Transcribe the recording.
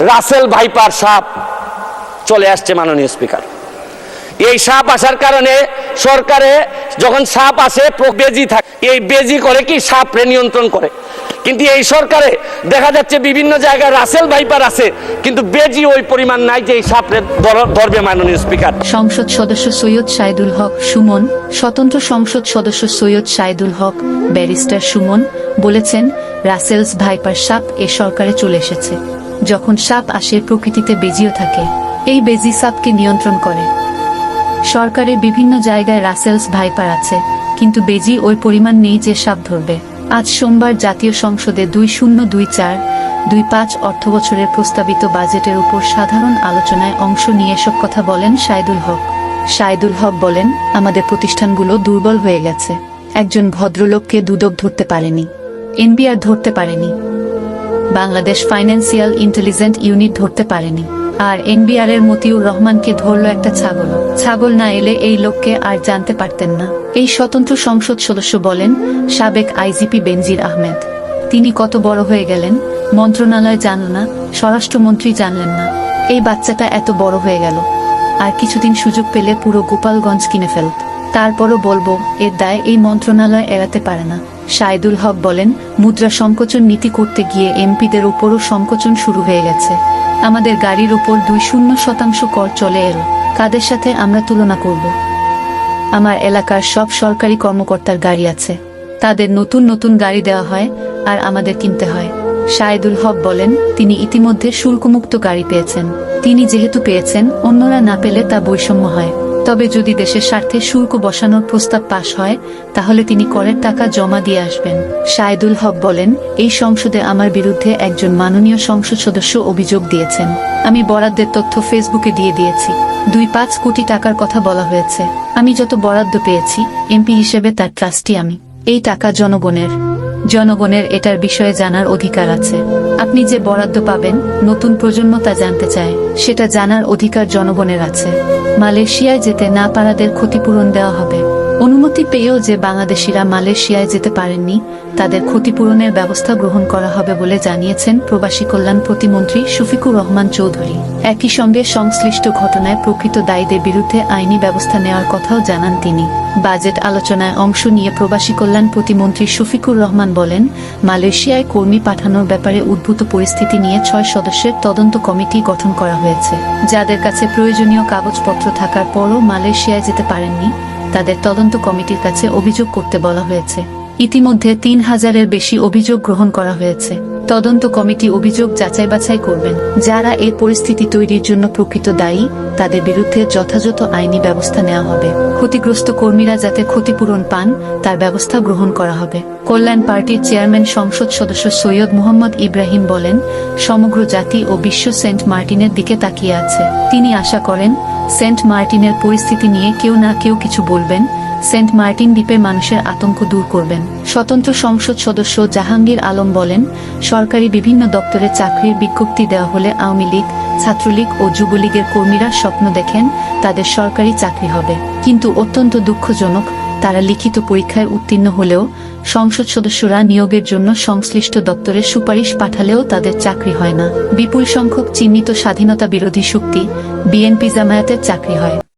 Russell viper সাপ চলে আসছে মাননীয় স্পিকার। এই সাপ আসার কারণে সরকারে যখন সাপ আসে বেজি থাকে, এই বেজি করে কি সাপরে নিয়ন্ত্রণ করে। কিন্তু এই সরকারে দেখা যাচ্ছে বিভিন্ন জায়গায় রাসেল ভাইপার আছে, কিন্তু বেজি ওই পরিমাণ নাই যে এই সাপরে ধর- ধরবে মাননীয় স্পিকার। সংসদ সদস্য সৈয়দ সাইদুল হক সুমন, স্বতন্ত্র সংসদ সদস্য সৈয়দ সাইদুল হক ব্যারিস্টার সুমন বলেছেন, রাসেলস ভাইপার সাপ এ সরকারে চলে এসেছে। যখন সাপ আসে প্রকৃতিতে বেজিও থাকে, এই বেজি সাপকে নিয়ন্ত্রণ করে। সরকারের বিভিন্ন জায়গায় রাসেলস ভাইপার আছে, কিন্তু বেজি ওই পরিমাণ নেই যে সাপ ধরবে। আজ সোমবার জাতীয় সংসদে দুই শূন্য দুই চার, দুই পাঁচ অর্থবছরের প্রস্তাবিত বাজেটের উপর সাধারণ আলোচনায় অংশ নিয়ে এসব কথা বলেন সাইদুল হক। সাইদুল হক বলেন, আমাদের প্রতিষ্ঠানগুলো দুর্বল হয়ে গেছে। একজন ভদ্রলোককে দুদক ধরতে পারেনি। এনবিআর ধরতে পারেনি। বাংলাদেশ ফাইন্যান্সিয়াল ইন্টেলিজেন্ট ইউনিট ধরতে পারেনি। আর এনবিআর এর মতিউর রহমানকে ধরল একটা ছাগল। ছাগল না এলে এই লোককে আর জানতে পারতেন না। এই স্বতন্ত্র সংসদ সদস্য বলেন, সাবেক আইজিপি বেনজির আহমেদ। তিনি কত বড় হয়ে গেলেন, মন্ত্রণালয় জানল না, স্বরাষ্ট্রমন্ত্রী জানলেন না। এই বাচ্চাটা এত বড় হয়ে গেল। আর কিছুদিন সুযোগ পেলে পুরো গোপালগঞ্জ কিনে ফেলত। তারপরও বলব, এর দায় এই মন্ত্রণালয় এড়াতে পারে না। সাইদুল হক বলেন, মুদ্রা সংকোচন নীতি করতে গিয়ে এমপিদের উপরও সংকোচন শুরু হয়ে গেছে। আমাদের গাড়ির উপর দুই শূন্য শতাংশ কর চলে এলো। কাদের সাথে আমরা তুলনা করব? আমার এলাকার সব সরকারি কর্মকর্তার গাড়ি আছে। তাদের নতুন নতুন গাড়ি দেওয়া হয় আর আমাদের কিনতে হয়। শাহেদুল হক বলেন, তিনি ইতিমধ্যে শুল্কমুক্ত গাড়ি পেয়েছেন। তিনি যেহেতু পেয়েছেন, অন্যরা না পেলে তা বৈষম্য হয়। তবে যদি দেশের স্বার্থে শুল্ক বসানোর প্রস্তাব পাশ হয়, তাহলে তিনি করের টাকা জমা দিয়ে আসবেন। শাহেদুল হক বলেন, এই সংসদে আমার বিরুদ্ধে একজন মাননীয় সংসদ সদস্য অভিযোগ দিয়েছেন। আমি বরাদ্দের তথ্য ফেসবুকে দিয়ে দিয়েছি। দুই পাঁচ কোটি টাকার কথা বলা হয়েছে। আমি যত বরাদ্দ পেয়েছি, এমপি হিসেবে তার ট্রাস্টি আমি। এই টাকা জনগণের জনগণের এটার বিষয়ে জানার অধিকার আছে। আপনি যে বরাদ্দ পাবেন, নতুন প্রজন্ম তা জানতে চায়। সেটা জানার অধিকার জনগণের আছে। মালয়েশিয়ায় যেতে না পারাদের ক্ষতিপূরণ দেওয়া হবে। অনুমতি পেয়েও যে বাংলাদেশিরা মালয়েশিয়ায় যেতে পারেননি, তাদের ক্ষতিপূরণের ব্যবস্থা গ্রহণ করা হবে বলে জানিয়েছেন প্রবাসী কল্যাণ প্রতিমন্ত্রী শফিকুর রহমান চৌধুরী। একই সঙ্গে সংশ্লিষ্ট ঘটনায় প্রকৃত দায়ীদের বিরুদ্ধে আইনি ব্যবস্থা নেওয়ার কথাও জানান তিনি। বাজেট আলোচনায় অংশ নিয়ে প্রবাসী কল্যাণ প্রতিমন্ত্রী শফিকুর রহমান বলেন, মালয়েশিয়ায় কর্মী পাঠানোর ব্যাপারে উদ্ভূত পরিস্থিতি নিয়ে ছয় সদস্যের তদন্ত কমিটি গঠন করা হয়েছে। যাদের কাছে প্রয়োজনীয় কাগজপত্র থাকার পরও মালয়েশিয়ায় যেতে পারেননি তাদের তদন্ত কমিটির কাছে অভিযোগ করতে বলা হয়েছে। ইতিমধ্যে তিন হাজারের বেশি অভিযোগ গ্রহণ করা হয়েছে। তদন্ত কমিটি অভিযোগ যাচাই বাছাই করবেন। যারা এই পরিস্থিতি তৈরির জন্য প্রকৃত দায়ী, তাদের বিরুদ্ধে যথাযথ আইনি ব্যবস্থা নেওয়া হবে। ক্ষতিগ্রস্ত কর্মীরা যাতে ক্ষতিপূরণ পান, তার ব্যবস্থা গ্রহণ করা হবে। কল্যাণ পার্টির চেয়ারম্যান সংসদ সদস্য সৈয়দ মোহাম্মদ ইব্রাহিম বলেন, সমগ্র জাতি ও বিশ্ব সেন্ট মার্টিনের দিকে তাকিয়ে আছে। তিনি আশা করেন, সেন্ট মার্টিনের পরিস্থিতি নিয়ে কেউ না কেউ কিছু বলবেন সেন্ট মার্টিন দ্বীপে মানুষের আতঙ্ক দূর করবেন। স্বতন্ত্র সংসদ সদস্য জাহাঙ্গীর আলম বলেন, সরকারি বিভিন্ন দপ্তরে চাকরির বিজ্ঞপ্তি দেওয়া হলে আওয়ামী লীগ, ছাত্রলীগ ও যুবলীগের কর্মীরা স্বপ্ন দেখেন তাদের সরকারি চাকরি হবে। কিন্তু অত্যন্ত দুঃখজনক, তারা লিখিত পরীক্ষায় উত্তীর্ণ হলেও সংসদ সদস্যরা নিয়োগের জন্য সংশ্লিষ্ট দপ্তরে সুপারিশ পাঠালেও তাদের চাকরি হয় না। বিপুল সংখ্যক চিহ্নিত স্বাধীনতা বিরোধী শক্তি বিএনপি জামায়াতের চাকরি হয়।